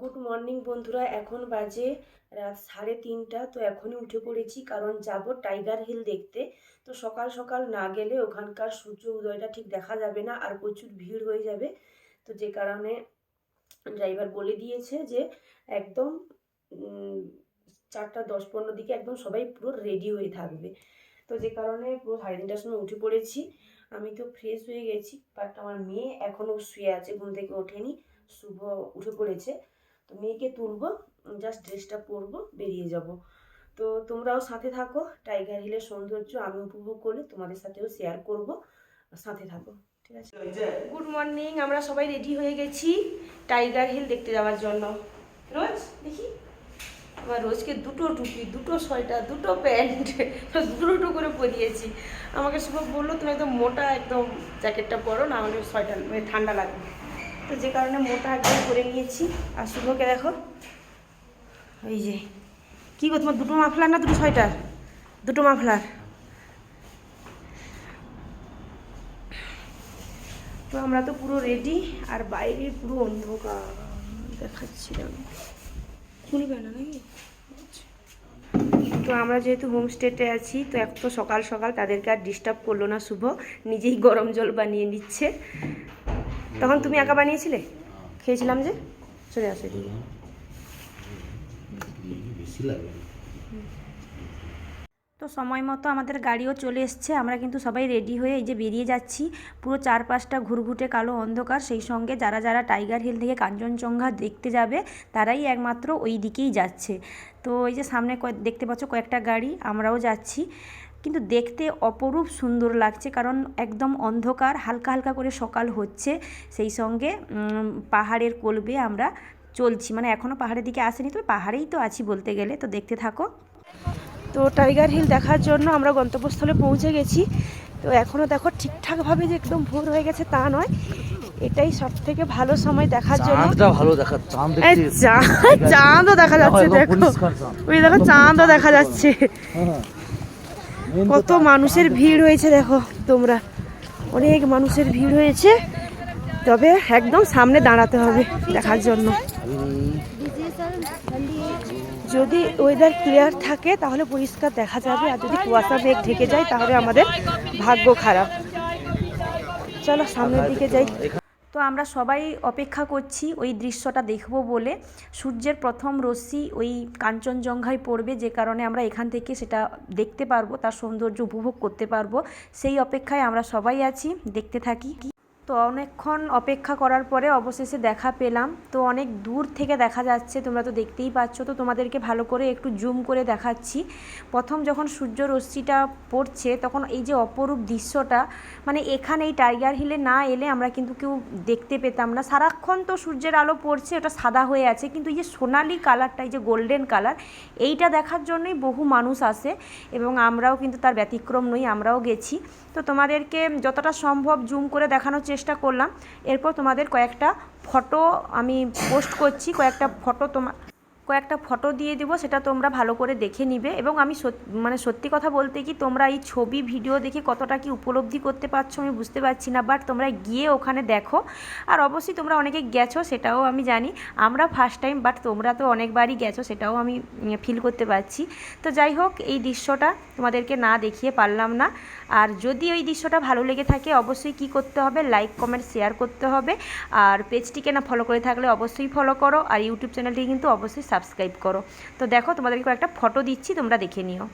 Good morning বন্ধুরা। এখন বাজে রাত সাড়ে তিনটা। তো এখনই উঠে পড়েছি, কারণ যাব টাইগার হিল দেখতে। তো সকাল সকাল না গেলে ওখানকার সূর্য উদয়টা ঠিক দেখা যাবে না, আর প্রচুর ভিড় হয়ে যাবে। তো যে কারণে ড্রাইভার বলে দিয়েছে যে, একদম চারটা দশ পনেরো দিকে একদম সবাই পুরো রেডি হয়ে থাকবে। তো যে কারণে পুরো সাড়ে তিনটার সময় উঠে পড়েছি। আমি তো ফ্রেশ হয়ে গেছি বাট আমার মেয়ে এখনও শুয়ে আছে, ঘুম থেকে ওঠেনি। শুভ উঠে পড়েছে। তো মেয়েকে তুলবো জাস্ট ড্রেসটা পরবো, বেরিয়ে যাব। তো তোমরাও সাথে থাকো টাইগার হিলের সৌন্দর্য আমি উপভোগ করলে তোমাদের সাথেও শেয়ার করব, সাথে থাকো, ঠিক আছে? গুড মর্নিং আমরা সবাই রেডি হয়ে গেছি টাইগার হিল দেখতে যাওয়ার জন্য। রোজ? দেখি। আমার রোজকে দুটো টুপি, দুটো সোয়েটার, দুটো প্যান্ট, দুটো দুটো করে পরিয়েছি। আমাকে শুভ বলল, তুমি একদম মোটা একদম জ্যাকেটটা পরো, না আমাকে সোয়েটার মানে ঠান্ডা লাগবে। তো যে কারণে মোটা একদম করে নিয়েছি। আর শুভকে দেখো, এই যে, কী গো তোমার দুটো মাফলার না দুটো সোয়েটার? দুটো মাফলার। তো আমরা তো পুরো রেডি আর বাইরে পুরো অন্ধকার। দেখাচ্ছিলাম শুনবে না নাকি তো আমরা যেহেতু হোমস্টেতে আছি, তো এক তো সকাল সকাল তাদেরকে আর ডিস্টার্ব করল না শুভ। নিজেই গরম জল বানিয়ে নিচ্ছে। তখন তুমি একা বানিয়েছিলে? খেয়েছিলাম যে? চলে আসে তো সময় মতো আমাদের গাড়িও চলে এসছে, আমরা কিন্তু সবাই রেডি হয়ে এই যে বেরিয়ে যাচ্ছি। পুরো চারপাশটা ঘুরঘুটে কালো অন্ধকার, সেই সঙ্গে যারা যারা টাইগার হিল থেকে কাঞ্চনজঙ্ঘা দেখতে যাবে, তারাই একমাত্র ওই দিকেই যাচ্ছে। তো এই যে সামনে দেখতে পাচ্ছ কয়েকটা গাড়ি, আমরাও যাচ্ছি। কিন্তু দেখতে অপরূপ সুন্দর লাগছে কারণ একদম অন্ধকার হালকা হালকা করে সকাল হচ্ছে। সেই সঙ্গে পাহাড়ের কোলবে আমরা চলছি। মানে এখনও পাহাড়ের দিকে আসেনি তবে পাহাড়েই তো আছি বলতে গেলে। তো দেখতে থাকো। তো টাইগার হিল দেখার জন্য আমরা গন্তব্যস্থলে পৌঁছে গেছি। তো এখনও দেখো ঠিকঠাকভাবে যে একদম ভোর হয়ে গেছে তা নয়। এটাই সব থেকে ভালো সময় দেখার জন্য। চাঁদটা ভালো দেখা চাঁদ চাঁদ চাঁদও দেখা যাচ্ছে দেখো। ওই দেখো চাঁদও দেখা যাচ্ছে। হ্যাঁ। Main কত মানুষের ভিড় হয়েছে দেখো তোমরা। অনেক মানুষের ভিড় হয়েছে। তবে একদম সামনে দাঁড়াতে হবে দেখার জন্য। যদি ওয়েদার ক্লিয়ার থাকে তাহলে পরিষ্কার দেখা যাবে। আর যদি কুয়াশা মেঘ ঢেকে যায় তাহলে আমাদের ভাগ্য খারাপ। চলো সামনের দিকে যাই। তো আমরা সবাই অপেক্ষা করছি ওই দৃশ্যটা দেখব বলে। সূর্যের প্রথম রশ্মি ওই কাঞ্চনজঙ্ঘায় পড়বে, যে কারণে আমরা এখান থেকে সেটা দেখতে পারব, তার সৌন্দর্য উপভোগ করতে পারব। সেই অপেক্ষায় আমরা সবাই আছি, দেখতে থাকি। তো অনেকক্ষণ অপেক্ষা করার পরে অবশেষে দেখা পেলাম। তো অনেক দূর থেকে দেখা যাচ্ছে, তোমরা তো দেখতেই পাচ্ছ। তো তোমাদেরকে ভালো করে একটু জুম করে দেখাচ্ছি। প্রথম যখন সূর্য রশ্মিটা পড়ছে, তখন এই যে অপরূপ দৃশ্যটা মানে এখানে এই টাইগার হিলে না এলে আমরা কিন্তু কেউ দেখতে পেতাম না। সারাক্ষণ তো সূর্যের আলো পড়ছে, ওটা সাদা হয়ে আছে, কিন্তু এই যে সোনালি কালারটা, এই যে গোল্ডেন কালার, এইটা দেখার জন্যই বহু মানুষ আসে এবং আমরাও কিন্তু তার ব্যতিক্রম নই, আমরাও গেছি। তো তোমাদেরকে যতটা সম্ভব জুম করে দেখানোর চেষ্টা করলাম। এরপর তোমাদের কয়েকটা ফটো আমি পোস্ট করছি কয়েকটা ফটো তোমার কয়েকটা ফটো দিয়ে দেবো, সেটা তোমরা ভালো করে দেখে নিবে। এবং আমি মানে সত্যি কথা বলতে কি, তোমরা এই ছবি, ভিডিও দেখে কতটা কি উপলব্ধি করতে পারছ আমি বুঝতে পারছি না বাট তোমরা গিয়ে ওখানে দেখো। আর অবশ্যই তোমরা অনেকে গেছো, সেটাও আমি জানি। আমরা ফার্স্ট টাইম বাট তোমরা তো অনেকবারই গেছো, সেটাও আমি ফিল করতে পারছি। তো যাই হোক, এই দৃশ্যটা তোমাদেরকে না দেখিয়ে পারলাম না। আর যদি ওই দৃশ্যটা ভালো লেগে থাকে, অবশ্যই কি করতে হবে? লাইক কমেন্ট শেয়ার করতে হবে। আর পেজটিকে না ফলো করে থাকলে অবশ্যই ফলো করো। আর ইউটিউব চ্যানেলটি কিন্তু অবশ্যই সাবস্ক্রাইব করো। তো দেখো তোমাদেরকে একটা ফটো দিচ্ছি তোমরা দেখে নিও।